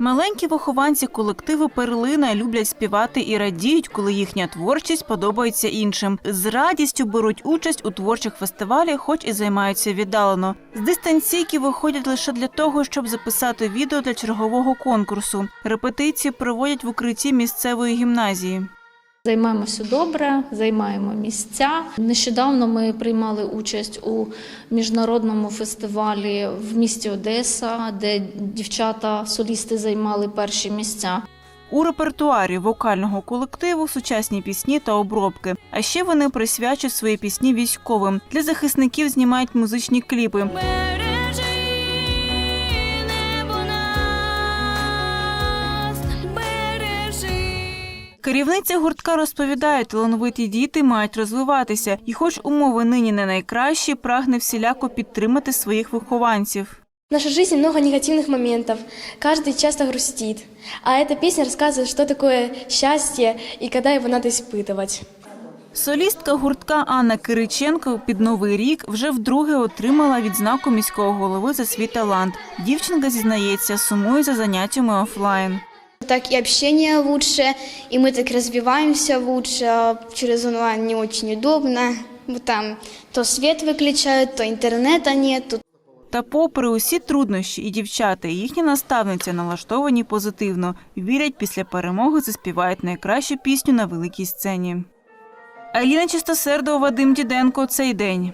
Маленькі вихованці колективу Перлина люблять співати і радіють, коли їхня творчість подобається іншим. З радістю беруть участь у творчих фестивалях, хоч і займаються віддалено. З дистанційки виходять лише для того, щоб записати відео для чергового конкурсу. Репетиції проводять в укритті місцевої гімназії. Займаємося добре, займаємо місця. Нещодавно ми приймали участь у міжнародному фестивалі в місті Одеса, де дівчата-солісти займали перші місця. У репертуарі вокального колективу сучасні пісні та обробки. А ще вони присвячують свої пісні військовим. Для захисників знімають музичні кліпи. Керівниця гуртка розповідає, талановиті діти мають розвиватися, і, хоч умови нині не найкращі, прагне всіляко підтримати своїх вихованців. В нашей жизни много негативных моментов, каждый часто грустит. А эта песня рассказывает, что такое счастье и когда его надо испытывать. Солістка гуртка Анна Кириченко під новий рік вже вдруге отримала відзнаку міського голови за свій талант. Дівчинка зізнається, сумує за заняттями офлайн. Так и общение лучше, и мы так развиваемся лучше. Через онлайн не очень удобно. Там то свет выключают, то интернета нету, Та попри усі труднощі, і дівчата, і їхні наставниці налаштовані позитивно, вірять, після перемоги заспівають найкращу пісню на великій сцені. Аліна Чистосердова, Вадим Діденко. Цей день.